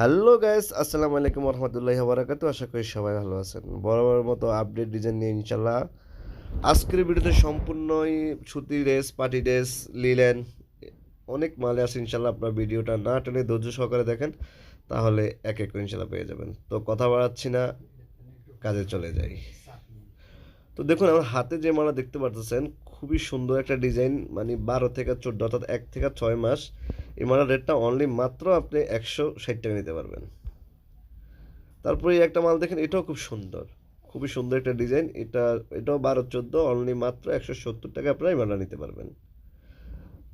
Hello guys আসসালামু আলাইকুম রহমতুল্লাহ বারাকাতু আশা করি সবাই ভালো আছেন। বরাবর মতো আপডেট ডিজাইন নিয়ে ইনশাল্লাহ আজকের ভিডিওতে সম্পূর্ণই সুতি ড্রেস পার্টি ড্রেস লিলেন অনেক মালে আছে ইনশাল্লাহ আপনার ভিডিওটা না টেনে ধৈর্য সহকারে দেখেন, তাহলে এক এক ইনশাল্লাহ পেয়ে যাবেন। তো কথা বাড়াচ্ছি না, কাজে চলে যাই। তো দেখুন, আমার হাতে যে মালা দেখতে পারতেছেন খুবই সুন্দর একটা ডিজাইন মানে বারো থেকে চোদ্দ অর্থাৎ এক থেকে ছয় মাস। এই মালার রেটটা অনলি মাত্র আপনি একশো ষাট টাকা নিতে পারবেন। তারপরে একটা মাল দেখেন, এটাও খুব সুন্দর। খুবই সুন্দর একটা ডিজাইন। এটা, এটাও বারো চোদ্দ অনলি মাত্র একশো সত্তর টাকা আপনারা এই মালটা নিতে পারবেন।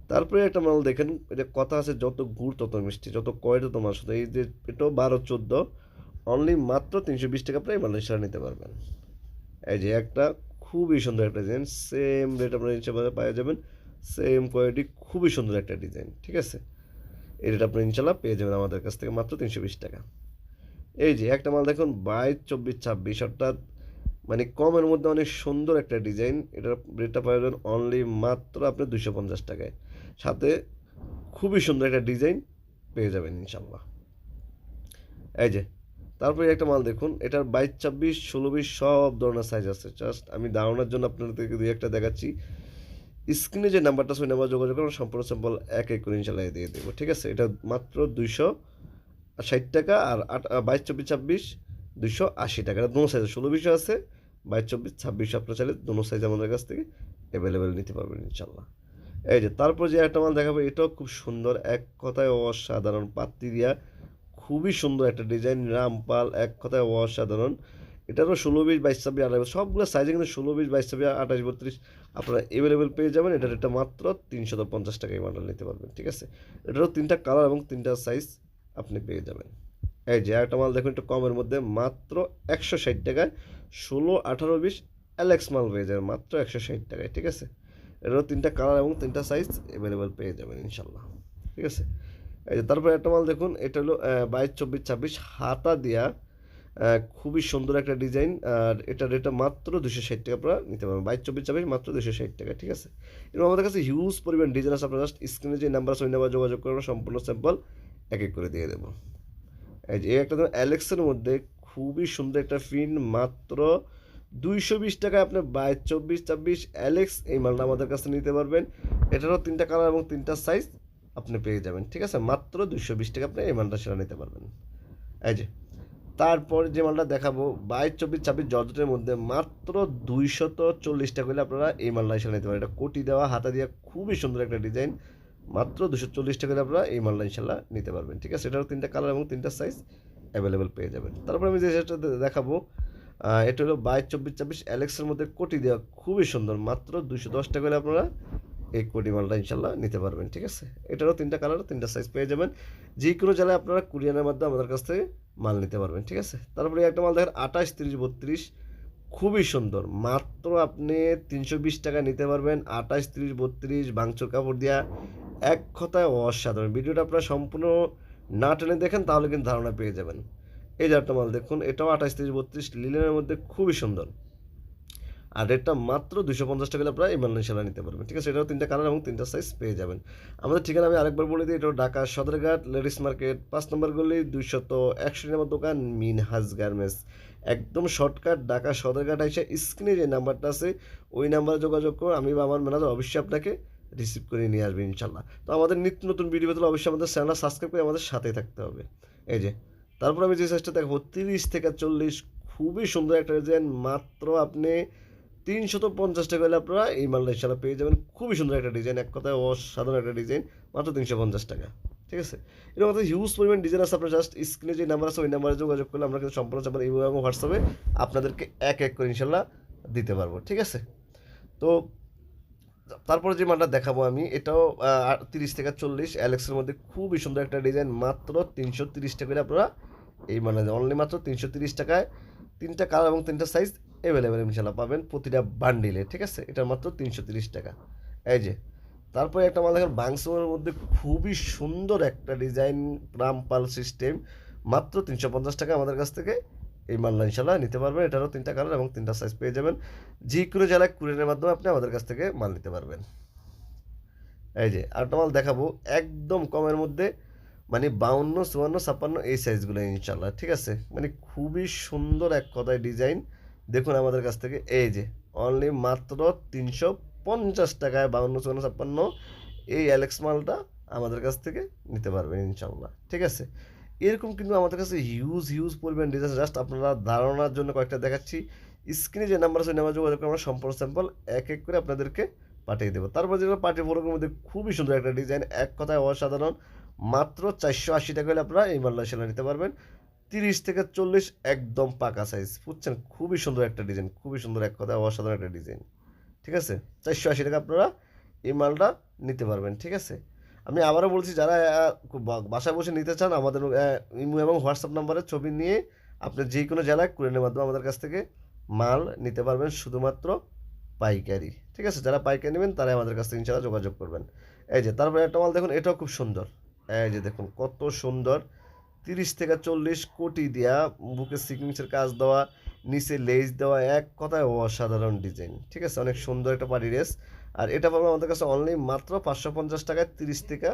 তারপরে একটা মাল দেখেন, এটা কথা আছে যত গুড় তত মিষ্টি, যত কয় তত মাছ, এই যে এটাও বারো চোদ্দ অনলি মাত্র তিনশো বিশ টাকা মালটা সেটা নিতে পারবেন। এই যে একটা খুবই সুন্দর একটা ডিজাইন সেম রেট আপনারা ইনশাল্লাহ পাওয়া যাবেন সেম কোয়ালিটি খুবই সুন্দর একটা ডিজাইন ঠিক আছে? এই রেট আপনি ইনশাল্লাহ পেয়ে যাবেন আমাদের কাছ থেকে মাত্র তিনশো বিশ টাকা। এই যে একটা মাল দেখুন বাইশ চব্বিশ ছাব্বিশ, অর্থাৎ মানে কমের মধ্যে অনেক সুন্দর একটা ডিজাইন এটার রেটটা পাওয়া যাবেন অনলি মাত্র আপনি দুশো পঞ্চাশ টাকায়। সাথে খুবই সুন্দর একটা ডিজাইন পেয়ে যাবেন ইনশাল্লাহ এই যে তারপরে একটা মাল দেখুন, এটার বাইশ, ছাব্বিশ, ষোলো বিশ সব ধরনের সাইজ আছে। জাস্ট আমি ধারণার জন্য আপনাদেরকে দুই একটা দেখাচ্ছি। স্ক্রিনে যে নাম্বারটা ওই নাম্বার যোগাযোগ করুন, সম্পূর্ণ স্যাম্পল এক এক করে ইনশাল্লাহ দিয়ে দেবো, ঠিক আছে? এটা মাত্র দুইশো ষাট টাকা আর আট বাইশ চব্বিশ ছাব্বিশ, দুইশো আশি টাকা। এটা দোনো সাইজে ষোলো বিশও আছে, বাইশ চব্বিশ ছাব্বিশ আপনার চাইলে দোনো সাইজ আমাদের কাছ থেকে অ্যাভেলেবেল নিতে পারবেন ইনশাল্লাহ এই যে, তারপর যে একটা মাল দেখাবো, এটাও খুব সুন্দর, এক কথায় অসাধারণ পাত্তি দিয়া খুবই সুন্দর একটা ডিজাইন রামপাল এক কথায় অসাধারণ। এটারও ষোলো বিশ, বাইশ, ছাব্বিশ, আঠাশ সবগুলো সাইজে কিন্তু ষোলো বিশ, বাইশ, ছাব্বিশ, আঠাশ, বত্রিশ আপনারা অ্যাভেলেবেল পেয়ে যাবেন। এটার এটা মাত্র তিনশত পঞ্চাশ টাকায় মাডেল নিতে পারবেন, ঠিক আছে? এটারও তিনটা কালার এবং তিনটা সাইজ আপনি পেয়ে যাবেন। এই যে একটা মাল দেখুন, একটু কমের মধ্যে, মাত্র একশো ষাট টাকায়। ষোলো, আঠারো, বিশ অ্যালেক্স মাল পেয়ে যাবেন, মাত্র একশো ষাট টাকায়, ঠিক আছে? এটারও তিনটা কালার এবং তিনটা সাইজ অ্যাভেলেবেল পেয়ে যাবেন ইনশাল্লাহ ঠিক আছে? এই যে, তারপরে একটা মাল দেখুন, এটা হলো বাইশ, চব্বিশ, ছাব্বিশ, হাতা দিয়া খুবই সুন্দর একটা ডিজাইন, আর এটা রেটটা মাত্র দুশো ষাট টাকা আপনারা নিতে পারবেন। বাইশ, চব্বিশ, ছাব্বিশ, মাত্র দুশো ষাট টাকা, ঠিক আছে? এবং আমাদের কাছে হিউজ পরিমাণ ডিজাইন আছে, আপনারা জাস্ট স্ক্রিনে যে নাম্বার আছে, ওই নাম্বার যোগাযোগ করবেন সম্পূর্ণ স্যাম্পল এক এক করে দিয়ে দেবো। এই যে একটা ধরুন অ্যালেক্সের মধ্যে খুবই সুন্দর একটা ফিন মাত্র দুইশো বিশ টাকায় আপনি বাইশ, চব্বিশ, ছাব্বিশ অ্যালেক্স এই মালটা আমাদের কাছে নিতে পারবেন। এটারও তিনটা কালার এবং তিনটা সাইজ আপনি পেয়ে যাবেন, ঠিক আছে? মাত্র দুশো বিশ টাকা আপনি এই মালটা সেটা নিতে পারবেন। এই যে, তারপর যে মালটা দেখাবো, বাইশ, চব্বিশ, ছাব্বিশ জর্জেটের মধ্যে মাত্র দুইশত চল্লিশ টাকা হলে আপনারা এই মালটা সেটা নিতে পারেন। এটা কোটি দেওয়া, হাতা দেওয়া খুবই সুন্দর একটা ডিজাইন। মাত্র দুশো চল্লিশ টাকা আপনারা এই মালটা ইনশাল্লাহ নিতে পারবেন, ঠিক আছে? এটারও তিনটা কালার এবং তিনটা সাইজ অ্যাভেলেবেল পেয়ে যাবেন। তারপর আমি যে সেটা দেখাবো এটা হলো বাইশ, চব্বিশ, ছাব্বিশ অ্যালেক্সের মধ্যে কোটি দেওয়া, খুবই সুন্দর। মাত্র দুশো দশ টাকা হলে আপনারা এই কোটি মালটা ইনশাল্লাহ নিতে পারবেন, ঠিক আছে? এটারও তিনটা কালার তিনটা সাইজ পেয়ে যাবেন। যে কোনো জেলায় আপনারা কুরিয়ানের মাধ্যমে আমাদের কাছ থেকে মাল নিতে পারবেন, ঠিক আছে? তারপরে একটা মাল দেখেন, আঠাশ, তিরিশ, বত্রিশ, খুবই সুন্দর। মাত্র আপনি তিনশো বিশ টাকা নিতে পারবেন, আঠাশ, তিরিশ, বত্রিশ, বাংচোর কাপড় দিয়া এক কথায় অসাধারণ। ভিডিওটা আপনারা সম্পূর্ণ না টেনে দেখেন, তাহলে কিন্তু ধারণা পেয়ে যাবেন। এই একটা মাল দেখুন, এটাও আঠাশ, তিরিশ, বত্রিশ, লিলেনের মধ্যে খুবই সুন্দর। আর রেটটা মাত্র দুশো পঞ্চাশ টাকা আপনারা মাল ইনশাল্লাহ নিতে পারবেন। ঠিক আছে? এটাও তিনটা কালার এবং তিনটা সাইজ পেয়ে যাবেন। আমাদের ঠিকানা আমি আরেকবার বলে দিই, এটা ঢাকা সদরঘাট লেডিস মার্কেট পাঁচ নম্বর গলি, দুইশত একশো নম্বর দোকান, মিনহাজ গার্মেন্টস একদম শর্টকাট ঢাকা সদরঘাট এসে স্ক্রিনে যে নাম্বারটা আছে, ওই নাম্বারে যোগাযোগ করুন, আমি বা আমার ম্যানেজার অবশ্যই আপনাকে রিসিভ করে নিয়ে আসবে ইনশাল্লাহ তো আমাদের নিত্য নতুন ভিডিও পেতে অবশ্যই আমাদের চ্যানেল সাবস্ক্রাইব করে আমাদের সাথেই থাকতে হবে। এই যে, তারপর আমি যে সাইজটা দেখব, তিরিশ থেকে চল্লিশ, খুবই সুন্দর একটা ডিজাইন মাত্র আপনি তিনশত পঞ্চাশ টাকা হলে আপনারা এই মালটা ইনশাল্লাহ পেয়ে যাবেন। খুবই সুন্দর একটা ডিজাইন, এক কথায় অসাধারণ একটা ডিজাইন, মাত্র তিনশো পঞ্চাশ টাকা। ঠিক আছে? এরকম আমাদের হিউজ পরিমাণ ডিজাইন আছে, আপনার জাস্ট স্ক্রিনে যে নাম্বার আছে, ওই নাম্বারে যোগাযোগ করলে আমরা কিন্তু সম্পূর্ণ চাপার ইমো এবং হোয়াটসঅ্যাপে আপনাদেরকে এক এক করে ইনশাল্লাহ দিতে পারব। ঠিক আছে? তো তারপরে যে মালটা দেখাবো আমি, এটাও তিরিশ থেকে চল্লিশ অ্যালেক্সের মধ্যে খুবই সুন্দর একটা ডিজাইন, মাত্র তিনশো তিরিশ টাকা আপনারা এই মানে অনলি মাত্র তিনশো তিরিশ টাকায় তিনটা কালার এবং তিনটা সাইজ অ্যাভেলেবেল ইনশাল্লাহ পাবেন প্রতিটা বান্ডিলে ঠিক আছে? এটার মাত্র তিনশো তিরিশ টাকা। এই যে, তারপরে একটা মাল দেখেন বাংসোর মধ্যে খুবই সুন্দর একটা ডিজাইন রামপাল সিস্টেম মাত্র তিনশো পঞ্চাশ টাকা আমাদের কাছ থেকে। এই মালটা ইনশাল্লাহ নিতে পারবেন, এটারও তিনটা কালার এবং তিনটা সাইজ পেয়ে যাবেন। যে কোনো জেলায় কুরিয়ারের মাধ্যমে আপনি আমাদের কাছ থেকে মাল নিতে পারবেন। এই যে, আরেকটা মাল দেখাবো, একদম কমের মধ্যে মানে বাউন্ন, চুয়ান্ন, ছাপ্পান্ন এই সাইজগুলো ইনশাল্লাহ ঠিক আছে? মানে খুবই সুন্দর এক কথায় ডিজাইন দেখুন আমাদের কাছ থেকে, এই যে অনলি মাত্র তিনশো পঞ্চাশ টাকায় বাউন্ন, চুয়ান্ন, ছাপ্পান্ন এই অ্যালেক্স মালটা আমাদের কাছ থেকে নিতে পারবেন ইনশাল্লাহ ঠিক আছে? এরকম কিন্তু আমাদের কাছে হিউজ হিউজ পরিমাণ ডিজাইন জাস্ট আপনারা ধারণার জন্য কয়েকটা দেখাচ্ছি। স্ক্রিনে যে নাম্বার আছে নাম্বার যোগাযোগ আমরা সম্পূর্ণ স্যাম্পল এক এক করে আপনাদেরকে পাঠিয়ে দেবো। তারপর যেগুলো পার্টি ফোরকের মধ্যে খুবই সুন্দর একটা ডিজাইন এক কথায় অসাধারণ। মাত্র চারশো আশি টাকা হলে আপনারা এই মাল্লা সেলা নিতে পারবেন। তিরিশ থেকে চল্লিশ একদম পাকা সাইজ বুঝছেন? খুবই সুন্দর একটা ডিজাইন খুবই সুন্দর এক কথায় অসাধারণ একটা ডিজাইন ঠিক আছে? চারশো আশি টাকা আপনারা এই মালটা নিতে পারবেন, ঠিক আছে? আমি আবারও বলছি, যারা বাসায় বসে নিতে চান, আমাদের ইমো এবং হোয়াটসঅ্যাপ নাম্বারে ছবি নিয়ে আপনি যে কোনো জেলায় কুরিয়ারের মাধ্যমে আমাদের কাছ থেকে মাল নিতে পারবেন, শুধুমাত্র পাইকারি। ঠিক আছে? যারা পাইকারি নেবেন, তারাই আমাদের কাছ থেকে ইনশাল্লাহ যোগাযোগ করবেন। এই যে, তারপরে একটা মাল দেখুন, এটাও খুব সুন্দর। এই যে দেখুন, কত সুন্দর। তিরিশ থেকে চল্লিশ কোটি দেওয়া বুকে সিকুয়েন্সের কাজ দেওয়া, নিচে লেজ দেওয়া, এক কথায় অসাধারণ ডিজাইন ঠিক আছে? অনেক সুন্দর একটা পার্টি ড্রেস আর এটা পাবো আমাদের কাছে অনলি মাত্র পাঁচশো পঞ্চাশ টাকায় তিরিশ থেকে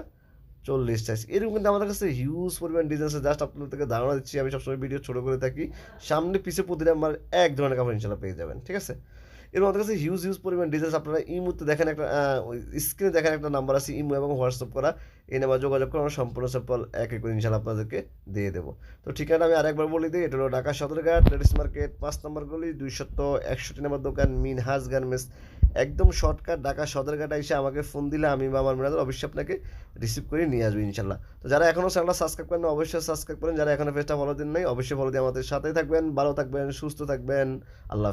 চল্লিশ সাইজ এরকম কিন্তু আমাদের কাছে হিউজ পরিমাণ ডিজাইন আছে। জাস্ট আপনাদের থেকে ধারণা দিচ্ছি, আমি সবসময় ভিডিও ছোটো করে থাকি। সামনে, পিছে প্রতিটা আমার এক ধরনের কাপড় ইনশাল্লাহ পেয়ে যাবেন, ঠিক আছে? এর আমাদের কাছে হিউজ হিউজ পরিমাণ ডিজাইন আপনারা এই মুহূর্তে দেখেন একটা স্ক্রিনে দেখেন একটা নাম্বার আছে ইমো এবং হোয়াটসঅ্যাপ করা। এই নাম্বার যোগাযোগ করে আমরা সম্পূর্ণ স্যাম্পল এক এক করে ইনশাল্লাহ আপনাদেরকে দিয়ে দেবো। তো ঠিকানা আমি আরেকবার বলে দিই, এটা হলো ঢাকা সদরঘাট, লেডিস মার্কেট, পাঁচ নম্বর গলি, দুইশত একষট্টি নম্বর দোকান মিনহাজ গার্মেন্টস। একদম শর্টকাট ঢাকা সদরঘাট এসে আমাকে ফোন দিলে আমি বা আমার ম্যানেজার অবশ্যই আপনাকে রিসিভ করে নিয়ে আসব ইনশাল্লাহ তো যারা এখনও চ্যানেলটা সাবস্ক্রাইব করেন অবশ্যই সাবস্ক্রাইব করেন। যারা এখনও ফেসটা ফলো দিন নাই অবশ্যই ফলো দিয়ে আমাদের সাথেই থাকবেন। ভালো থাকবেন, সুস্থ থাকবেন। আল্লাহ।